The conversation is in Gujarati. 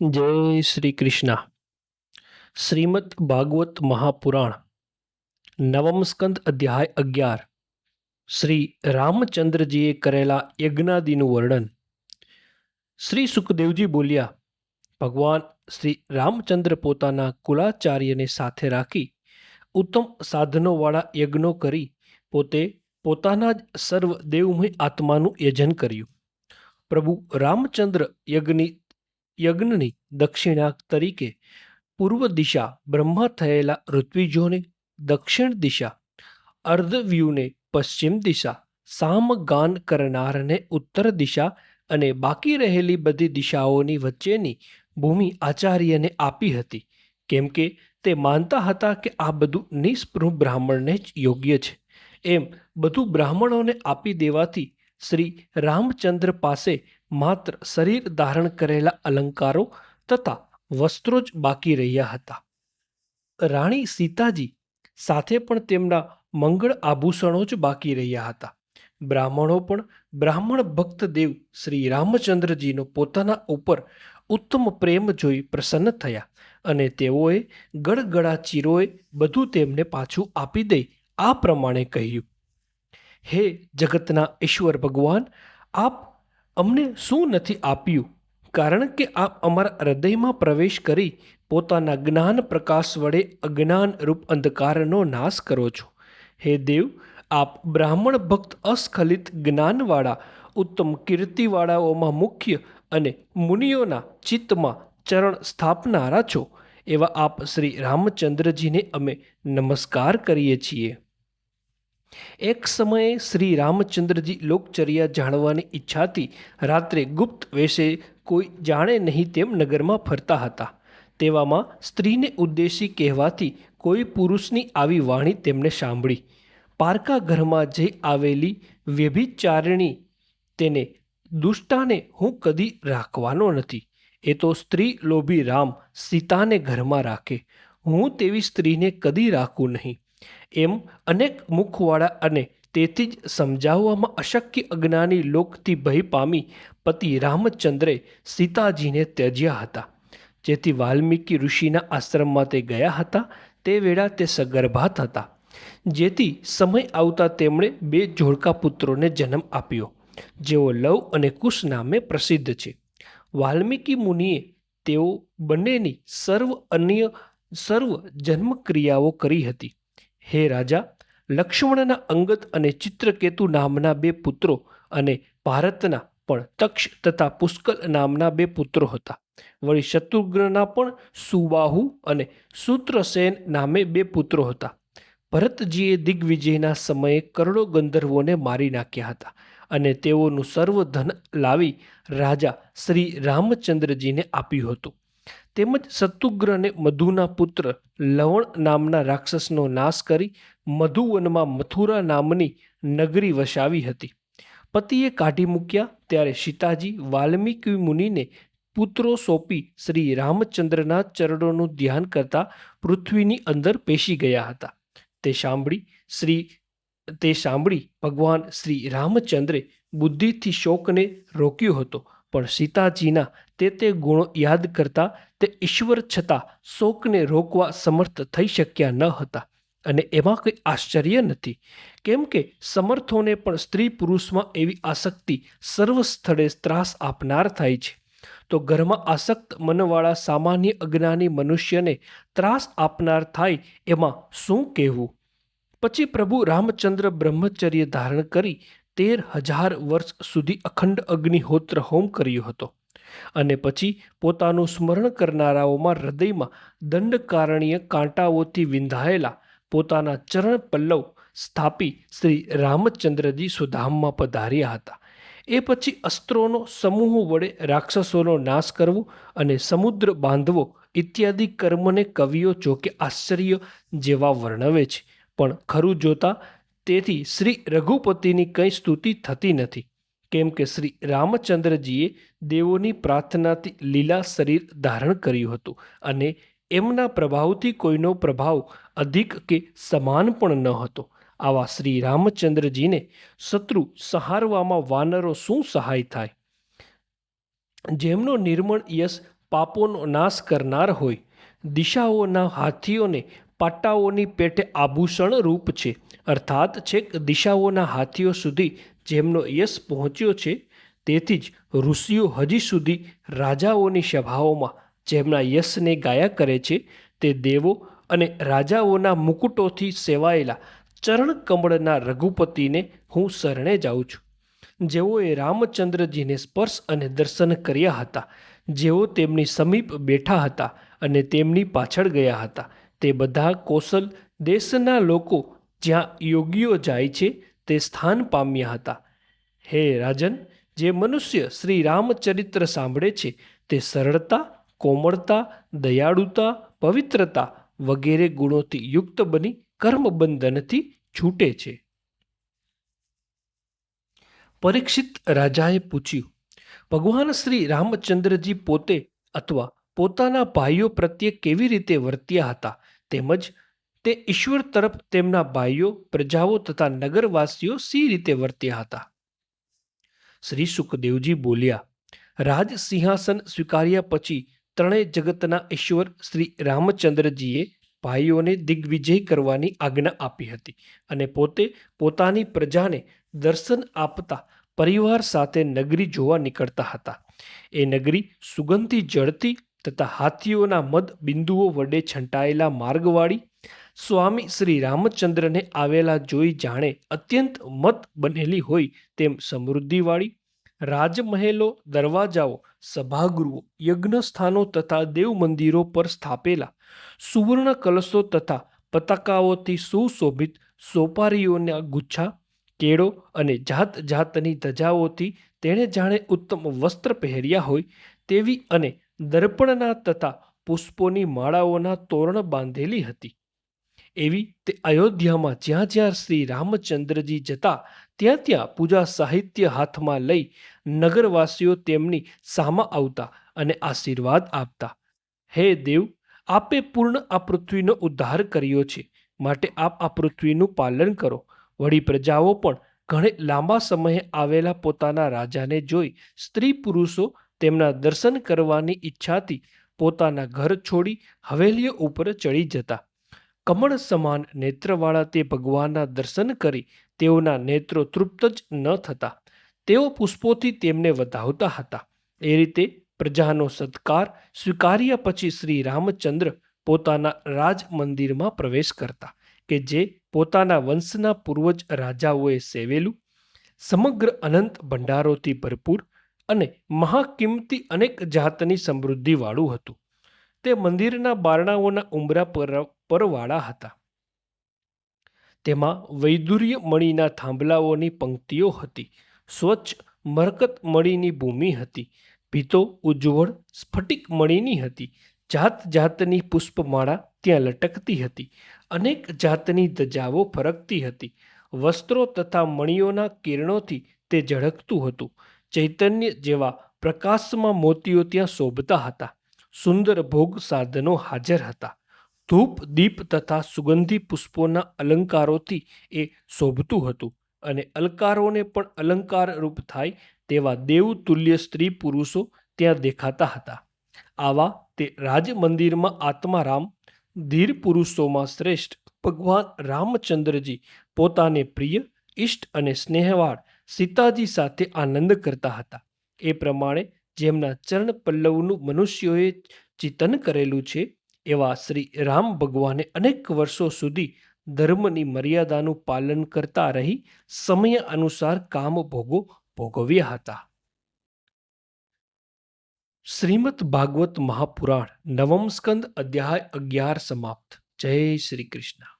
જય શ્રી કૃષ્ણ. શ્રીમદ ભાગવત મહાપુરાણ નવમ સ્કંદ અધ્યાય અગિયાર. શ્રી રામચંદ્રજીએ કરેલા યજ્ઞાદિનું વર્ણન. શ્રી સુખદેવજી બોલ્યા, ભગવાન શ્રી રામચંદ્ર પોતાના કુલાચાર્યને સાથે રાખી ઉત્તમ સાધનોવાળા યજ્ઞો કરી પોતે પોતાના જ સર્વ દેવમય આત્માનું યજન કર્યું. પ્રભુ રામચંદ્ર યજ્ઞની યજ્ઞની દક્ષિણા તરીકે પૂર્વ દિશા બ્રહ્મા થયેલા ઋત્વિજોને દક્ષિણ દિશા અર્ધવ્યુને પશ્ચિમ દિશા સામગાન કરનારને ઉત્તર દિશા અને બાકી રહેલી બધી દિશાઓની વચ્ચેની ભૂમિ આચાર્યને આપી હતી, કેમ કે તે માનતા હતા કે આ બધું નિષ્પૃહ બ્રાહ્મણને જ યોગ્ય છે. એમ બધું બ્રાહ્મણોને આપી દેવાથી શ્રી રામચંદ્ર પાસે માત્ર શરીર ધારણ કરેલા અલંકારો તથા વસ્ત્રો જ બાકી રહ્યા હતા. રાણી સીતાજી સાથે પણ તેમના મંગળ આભૂષણો જ બાકી રહ્યા હતા. બ્રાહ્મણો પણ બ્રાહ્મણ ભક્ત દેવ શ્રી રામચંદ્રજીનો પોતાના ઉપર ઉત્તમ પ્રેમ જોઈ પ્રસન્ન થયા અને તેઓએ ગળગળા ચીરોએ બધું તેમને પાછું આપી દઈ આ પ્રમાણે કહ્યું, હે જગતના ઈશ્વર ભગવાન, આપ અમને શું નથી આપ્યું? કારણ કે આપ અમારા હૃદયમાં પ્રવેશ કરી પોતાના જ્ઞાન પ્રકાશ વડે અજ્ઞાન રૂપ અંધકારનો નાશ કરો છો. હે દેવ, આપ બ્રાહ્મણ ભક્ત અસ્ખલિત જ્ઞાનવાળા, ઉત્તમ કીર્તિવાળાઓમાં મુખ્ય અને મુનિઓના ચિત્તમાં ચરણ સ્થાપનારા છો. એવા આપ શ્રી રામચંદ્રજીને અમે નમસ્કાર કરીએ છીએ. એક સમયે શ્રી રામચંદ્રજી લોકચર્યા જાણવાની ઈચ્છાથી રાત્રે ગુપ્ત વેશે કોઈ જાણે નહીં તેમ નગરમાં ફરતા હતા. તેવામાં સ્ત્રીને ઉદ્દેશી કહેવાથી કોઈ પુરુષની આવી વાણી તેમને સાંભળી. પારકા ઘરમાં જઈ આવેલી વ્યભિચારિણી તેને દુષ્ટાને હું કદી રાખવાનો નથી. એ તો સ્ત્રી લોભી રામ સીતાને ઘરમાં રાખે. હું તેવી સ્ત્રીને કદી રાખું નહીં. એમ અનેક મુખવાળા અને તેથી જ સમજાવવામાં અશક્ય અજ્ઞાની લોકથી ભય પામી પતિ રામચંદ્રે સીતાજીને ત્યજ્યા હતા. જેથી વાલ્મીકી ઋષિના આશ્રમમાં તે ગયા હતા. તે વેળા તે સગર્ભાત હતા. જેથી સમય આવતા તેમણે બે જોડકા પુત્રોને જન્મ આપ્યો. જેઓ લવ અને કુશ નામે પ્રસિદ્ધ છે. વાલ્મીકી મુનિએ તેઓ બંનેની સર્વ અન્ય સર્વ જન્મક્રિયાઓ કરી હતી. હે રાજા, લક્ષ્મણના અંગત અને ચિત્રકેતુ નામના બે પુત્રો અને ભારતના પણ તક્ષ તથા પુષ્કલ નામના બે પુત્રો હતા. વળી શત્રુઘ્નના પણ સુબાહુ અને સૂત્રસેન નામે બે પુત્રો હતા. ભરતજીએ દિગ્વિજયના સમયે કરોડો ગંધર્વોને મારી નાખ્યા હતા અને તેઓનું સર્વ ધન લાવી રાજા શ્રી રામચંદ્રજીને આપ્યું હતું. તેમજ શત્રુઘ્નને મધુના પુત્ર લવણ નામના રાક્ષસનો નાશ કરી મધુવનમાં મથુરા નામની નગરી વસાવી હતી. પતિએ કાઢી મૂક્યા ત્યારે સીતાજી વાલ્મીકી મુનિને પુત્રો સોંપી શ્રી રામચંદ્રના ચરણોનું ધ્યાન કરતા પૃથ્વીની અંદર પેશી ગયા હતા. તે સાંભળી શ્રી, તે સાંભળી ભગવાન શ્રી રામચંદ્રે બુદ્ધિથી શોકને રોક્યો હતો, પણ સીતાજીના તે તે ગુણો યાદ કરતા તે ઈશ્વર છતાં શોકને રોકવા સમર્થ થઈ શક્યા ન હતા. અને એમાં કંઈ આશ્ચર્ય નથી. કેમ કે સમર્થોને પણ સ્ત્રી પુરુષમાં એવી આસક્તિ સર્વ સ્થળે ત્રાસ આપનાર થાય છે. તો ઘરમાં આસક્ત મનવાળા સામાન્ય અજ્ઞાની મનુષ્યને ત્રાસ આપનાર થાય એમાં શું કહેવું? પછી પ્રભુ રામચંદ્ર બ્રહ્મચર્ય ધારણ કરી તેર હજાર વર્ષ સુધી અખંડ અગ્નિહોત્ર હોમ કર્યો હતો. અને પછી પોતાનું સ્મરણ કરનારાઓમાં હૃદયમાં દંડકારણીય કાંટાઓથી વિંધાયેલા પોતાના ચરણ પલ્લવ સ્થાપી શ્રી રામચંદ્રજી સુધામમાં પધાર્યા હતા. એ પછી અસ્ત્રોનો સમૂહ વડે રાક્ષસોનો નાશ કરવો અને સમુદ્ર બાંધવો ઇત્યાદિ કર્મને કવિઓ જોકે આશ્ચર્ય જેવા વર્ણવે છે. પણ ખરું જોતા તેથી શ્રી રઘુપતિની કંઈ સ્તુતિ થતી નથી. કેમ કે શ્રી રામચંદ્રજીએ દેવોની પ્રાર્થનાથી લીલા શરીર ધારણ કર્યું હતું અને એમના પ્રભાવથી કોઈનો પ્રભાવ અધિક કે સમાન પણ ન હતો. આવા શ્રી રામચંદ્રજીને શત્રુ સહારવામાં વાનરો શું સહાય થાય? જેમનો નિર્મળ યશ પાપોનો નાશ કરનાર હોય, દિશાઓના હાથીઓને પાટાઓની પેટે આભૂષણ રૂપ છે. અર્થાત છેક દિશાઓના હાથીઓ સુધી જેમનો યશ પહોંચ્યો છે, તેથી જ ઋષિઓ હજી સુધી રાજાઓની સભાઓમાં જેમના યશને ગાયા કરે છે, તે દેવો અને રાજાઓના મુકુટોથી સેવાયેલા ચરણ કમળના રઘુપતિને હું શરણે જાઉં છું. જેઓએ રામચંદ્રજીને સ્પર્શ અને દર્શન કર્યા હતા, જેઓ તેમની સમીપ બેઠા હતા અને તેમની પાછળ ગયા હતા, તે બધા કૌશલ દેશના લોકો જ્યાં યોગીઓ જાય છે તે સ્થાન પામ્યા હતા. હે રાજન, જે મનુષ્ય શ્રી રામચરિત્ર સાંભળે છે, તે સરળતા, કોમળતા, દયાળુતા, પવિત્રતા વગેરે ગુણોથી યુક્ત બની કર્મબંધનથી છૂટે છે. પરીક્ષિત રાજાએ પૂછ્યું, ભગવાન શ્રી રામચંદ્રજી પોતે અથવા પોતાના ભાઈઓ પ્રત્યે કેવી રીતે વર્ત્યા હતા? તેમજ તે ઈશ્વર તરફ તેમના ભાઈઓ, પ્રજાઓ તથા નગરવાસીઓ સી રીતે વર્ત્યા હતા. શ્રી સુખદેવજી બોલ્યા, રાજ સિંહાસન સ્વીકાર્યા પછી ત્રણેય જગતના ઈશ્વર શ્રી રામચંદ્રજીએ ભાઈઓને દિગ્વિજય કરવાની આજ્ઞા આપી હતી અને પોતે પોતાની પ્રજાને દર્શન આપતા પરિવાર સાથે નગરી જોવા નીકળતા હતા. એ નગરી સુગંધી જળતી તથા હાથીઓના મદ બિંદુઓ વડે છંટાયેલા માર્ગવાળી સ્વામી શ્રી રામચંદ્રને આવેલા જોઈ જાણે અત્યંત મત બનેલી હોય તેમ સમૃદ્ધિવાળી રાજમહેલો, દરવાજાઓ, સભાગૃહો, યજ્ઞસ્થાનો તથા દેવ મંદિરો પર સ્થાપેલા સુવર્ણ કલશો તથા પતાકાઓથી સુશોભિત સોપારીઓના ગુચ્છા, કેળો અને જાત જાતની ધજાઓથી તેણે જાણે ઉત્તમ વસ્ત્ર પહેર્યા હોય તેવી અને દર્પણના તથા પુષ્પોની માળાઓના તોરણ બાંધેલી હતી. એવી તે અયોધ્યામાં જ્યાં જ્યાં શ્રી રામચંદ્રજી જતા, ત્યાં ત્યાં પૂજા સાહિત્ય હાથમાં લઈ નગરવાસીઓ તેમની સામા આવતા અને આશીર્વાદ આપતા. હે દેવ, આપે પૂર્ણ આ પૃથ્વીનો ઉદ્ધાર કર્યો છે. માટે આપ આ પૃથ્વીનું પાલન કરો. વળી પ્રજાઓ પણ ઘણે લાંબા સમયે આવેલા પોતાના રાજાને જોઈ સ્ત્રી પુરુષો તેમના દર્શન કરવાની ઈચ્છાથી પોતાના ઘર છોડી હવેલીઓ ઉપર ચડી જતા. કમળ સમાન નેત્રવાળા તે ભગવાનના દર્શન કરી તેઓના નેત્રો તૃપ્ત જ ન થતા. તેઓ પુષ્પોથી તેમને વધાવતા હતા. એ રીતે પ્રજાનો સત્કાર સ્વીકાર્યા પછી શ્રી રામચંદ્ર પોતાના રાજ મંદિરમાં પ્રવેશ કરતા કે જે પોતાના વંશના પૂર્વજ રાજાઓએ સેવેલું, સમગ્ર અનંત ભંડારોથી ભરપૂર અને મહાકિંમતી અનેક જાતની સમૃદ્ધિવાળું હતું. તે મંદિરના બારણાઓના ઉંબરા પર, પરવાળા હતા. તેમાં વૈદુર્ય મણીના થાંભલાઓની પંક્તિઓ હતી. સ્વચ્છ મરકત મણીની ભૂમિ હતી. ભીતો ઉજ્જવળ સ્ફટિક મણીની હતી. જાત જાતની પુષ્પમાળા ત્યાં લટકતી હતી. અનેક જાતની ધજાઓ ફરકતી હતી. વસ્ત્રો તથા મણીઓના કિરણોથી તે ઝળકતું હતું. ચૈતન્ય જેવા પ્રકાશમાં મોતીઓ ત્યાં શોભતા હતા. સુંદર ભોગ સાધનો હાજર હતા. ધૂપ, દીપ તથા સુગંધી પુષ્પોના અલંકારોથી એ શોભતું હતું અને અલંકારોને પણ અલંકાર રૂપ થાય તેવા દેવતુલ્ય સ્ત્રી પુરુષો ત્યાં દેખાતા હતા. આવા તે રાજ મંદિરમાં આત્મારામ, ધીર પુરુષોમાં શ્રેષ્ઠ, ભગવાન રામચંદ્રજી પોતાને પ્રિય ઇષ્ટ અને સ્નેહવાળ સીતાજી સાથે આનંદ કરતા હતા. એ પ્રમાણે જેમના ચરણ પલ્લવનું મનુષ્યોએ ચિંતન કરેલું છે, એવા શ્રી રામ ભગવાને અનેક વર્ષો સુધી ધર્મની મર્યાદાનું પાલન કરતા રહી, સમય અનુસાર કામ ભોગો ભોગવ્યા હતા. શ્રીમદ ભાગવત મહાપુરાણ નવમ સ્કંદ અધ્યાય અગિયાર સમાપ્ત. જય શ્રી કૃષ્ણ.